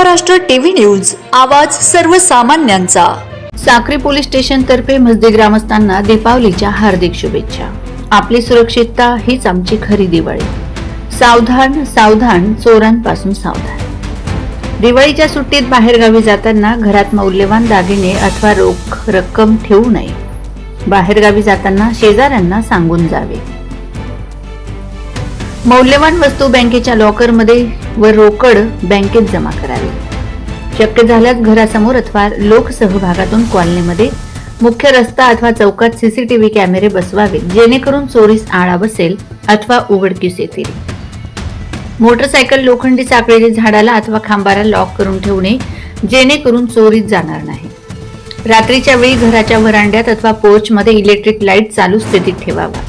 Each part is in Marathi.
महाराष्ट्र टीव्ही न्यूज आवाज सर्वसामान्यांचा. साक्री पोलीस स्टेशन तर्फे मजदे ग्रामस्थांना दीपावलीच्या हार्दिक शुभेच्छा. आपली सुरक्षितता हीच आमची खरी दिवाळी. सावधान सावधान चोरांपासून सावधान. दिवाळीच्या सुट्टीत बाहेरगावी जाताना घरात मौल्यवान दागिने अथवा रोख रक्कम ठेवू नये. बाहेरगावी जाताना शेजाऱ्यांना सांगून जावे. मौल्यवान वस्तू बँकेच्या लॉकरमध्ये व रोकड बँकेत जमा करावी. शक्य झाल्यास घरासमोर अथवा लोकसहभागातून कॉलनीमध्ये मुख्य रस्ता अथवा चौकात सीसीटीव्ही कॅमेरे बसवावेत जेणेकरून चोरीस आळा बसेल अथवा उघडकीस येतील. मोटरसायकल लोखंडी साखळीने झाडाला अथवा खांबाला लॉक करून ठेवणे जेणेकरून चोरीत जाणार नाही. रात्रीच्या वेळी घराच्या व्हरांड्यात अथवा पोर्चमध्ये इलेक्ट्रिक लाइट चालू स्थितीत ठेवावा.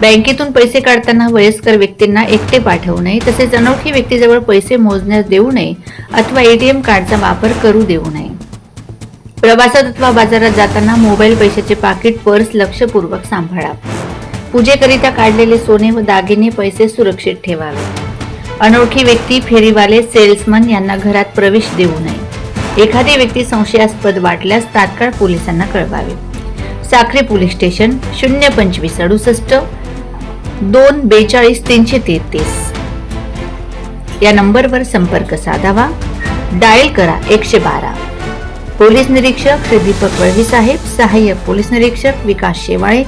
बँकेतून पैसे काढताना वयस्कर व्यक्तींना एकटे पाठवू नये तसेच अनोळखी व्यक्तीजवळ पैसे मोजण्यास देऊ नये अथवा एटीएम कार्डचा वापर करू देऊ नये. प्रवासात अथवा बाजारात जाताना मोबाईल पैशाचे पाकिट पर्स लक्षपूर्वक सांभाळा पूजेकरिता काढलेले सोने व दागिने पैसे सुरक्षित ठेवावे. अनोळखी व्यक्ती फेरीवाले सेल्समन यांना घरात प्रवेश देऊ नये. एखादी व्यक्ती संशयास्पद वाटल्यास तात्काळ पोलिसांना कळवावे. साखरे पोलीस स्टेशन शून्य पंचवीस अडुसष्ट दोन बेचाळीस तीनशे तेहतीस. या नंबरवर संपर्क साधावा. डायल करा एकशे बारा. पोलीस निरीक्षक श्री दीपक वळवी साहेब सहाय्यक पोलीस निरीक्षक विकास शेवाळे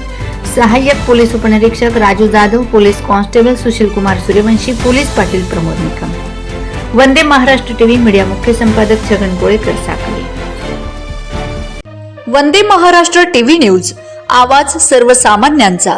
सहाय्यक पोलीस उपनिरीक्षक Raju Jadhav police constable Sushil Kumar Suryavanshi police Patil Pramod Nikam. Vande Maharashtra TV media मुख्य संपादक छगन कोळेकर साखरे वंदे महाराष्ट्र टीव्ही न्यूज आवाज सर्वसामान्यांचा.